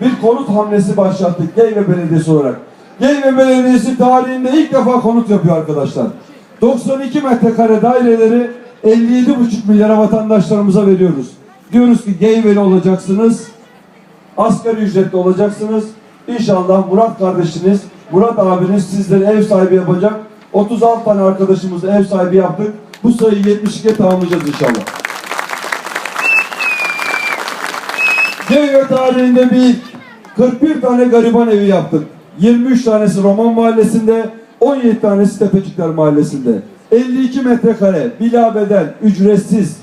bir konut hamlesi başlattık Geyve Belediyesi olarak. Geyve Belediyesi tarihinde ilk defa konut yapıyor arkadaşlar. 92 metrekare daireleri 57,5 milyara vatandaşlarımıza veriyoruz. Diyoruz ki Geyve'li olacaksınız, asgari ücretli olacaksınız. İnşallah Murat kardeşiniz, Murat abiniz sizleri ev sahibi yapacak. 36 tane arkadaşımızı ev sahibi yaptık. Bu sayıyı 72'ye tamamlayacağız inşallah. Geyve tarihinde bir ilk 41 tane gariban evi yaptık. 23 tanesi Roman Mahallesi'nde, 17 tanesi Tepecikler Mahallesi'nde. 52 metrekare, bila bedel, ücretsiz.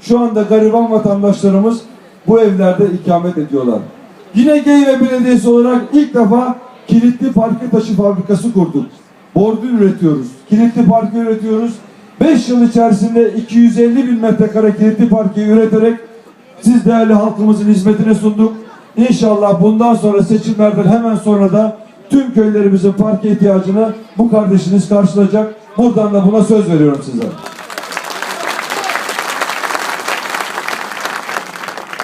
Şu anda gariban vatandaşlarımız bu evlerde ikamet ediyorlar. Yine Geyve Belediyesi olarak ilk defa kilitli parke taşı fabrikası kurduk. Bordür üretiyoruz. Kilitli parke üretiyoruz. 5 yıl içerisinde 250 bin metrekare kilitli parke üreterek siz değerli halkımızın hizmetine sunduk. İnşallah bundan sonra seçimlerden hemen sonra da tüm köylerimizin parke ihtiyacını bu kardeşiniz karşılayacak. Buradan da buna söz veriyorum size.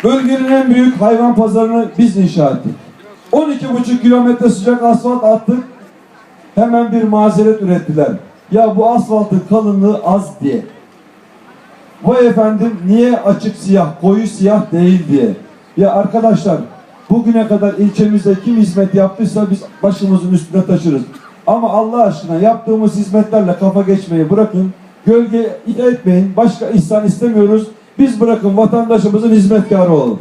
Bölgenin en büyük hayvan pazarını biz inşa ettik. 12,5 kilometre sıcak asfalt attık. Hemen bir mazeret ürettiler. Ya bu asfaltın kalınlığı az diye. Vay efendim niye açık siyah, koyu siyah değil diye. Ya arkadaşlar bugüne kadar ilçemizde kim hizmet yaptıysa biz başımızın üstünde taşırız. Ama Allah aşkına yaptığımız hizmetlerle kafa geçmeyi bırakın. Gölge etmeyin. Başka ihsan istemiyoruz. Biz bırakın vatandaşımızın hizmetkarı olalım.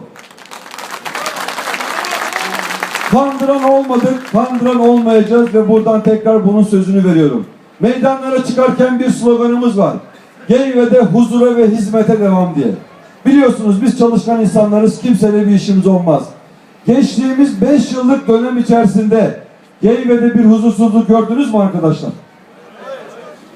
Kandıran olmadık, kandıran olmayacağız ve buradan tekrar bunun sözünü veriyorum. Meydanlara çıkarken bir sloganımız var. Geyve'de huzura ve hizmete devam diye. Biliyorsunuz biz çalışkan insanlarız, kimseyle bir işimiz olmaz. Geçtiğimiz 5 yıllık dönem içerisinde Geyve'de bir huzursuzluk gördünüz mü arkadaşlar?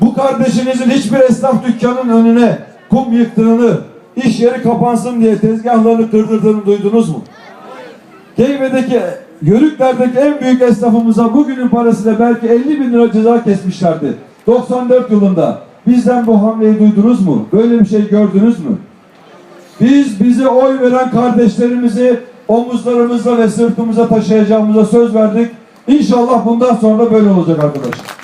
Bu kardeşinizin hiçbir esnaf dükkanının önüne kum yıktığını, iş yeri kapansın diye tezgahlarını kırdırdığını duydunuz mu? Geyve'deki, Yörükler'deki en büyük esnafımıza bugünün parasıyla belki 50 bin lira ceza kesmişlerdi. 94 yılında. Bizden bu hamleyi duydunuz mu? Böyle bir şey gördünüz mü? Biz bize oy veren kardeşlerimizi omuzlarımızda ve sırtımıza taşıyacağımıza söz verdik. İnşallah bundan sonra böyle olacak arkadaşlar.